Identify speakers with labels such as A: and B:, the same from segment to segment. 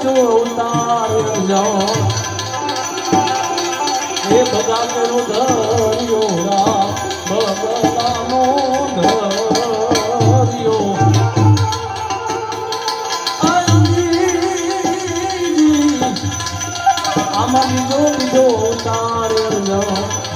A: બીજો અવતાર જાઓ. હે ભગવાનનો ધર્યો રા ભગવાનનો ધર્યો. આમાં બીજો બીજો અવતાર જાઓ.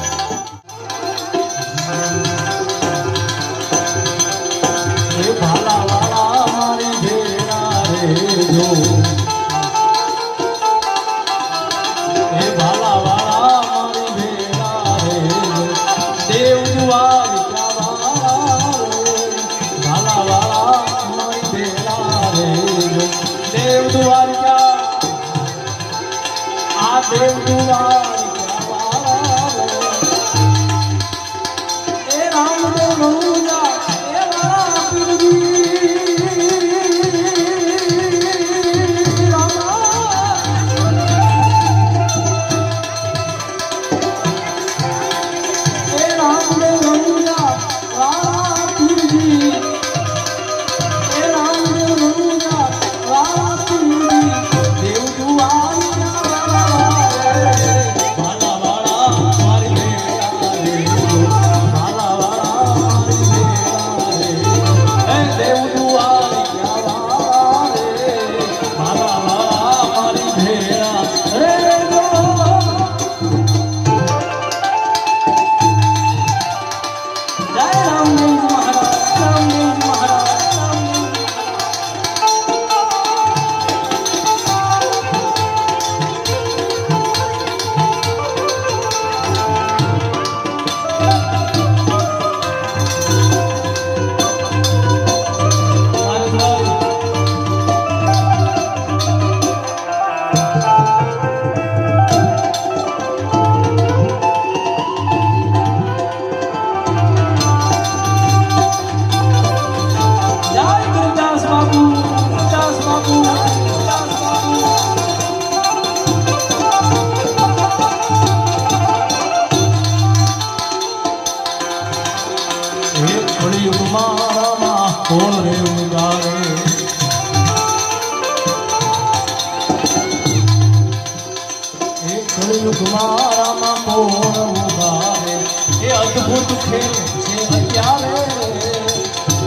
A: જોયું મારામાં કોણ ઉભારે? એ અદ્ભુત ખેલ છે અત્યારે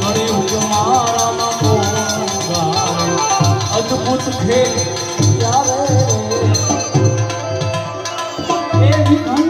A: કળિયુગ મારામાં કોણ ઉભારે? અદ્ભુત ખેલ ત્યારે એ વિઘન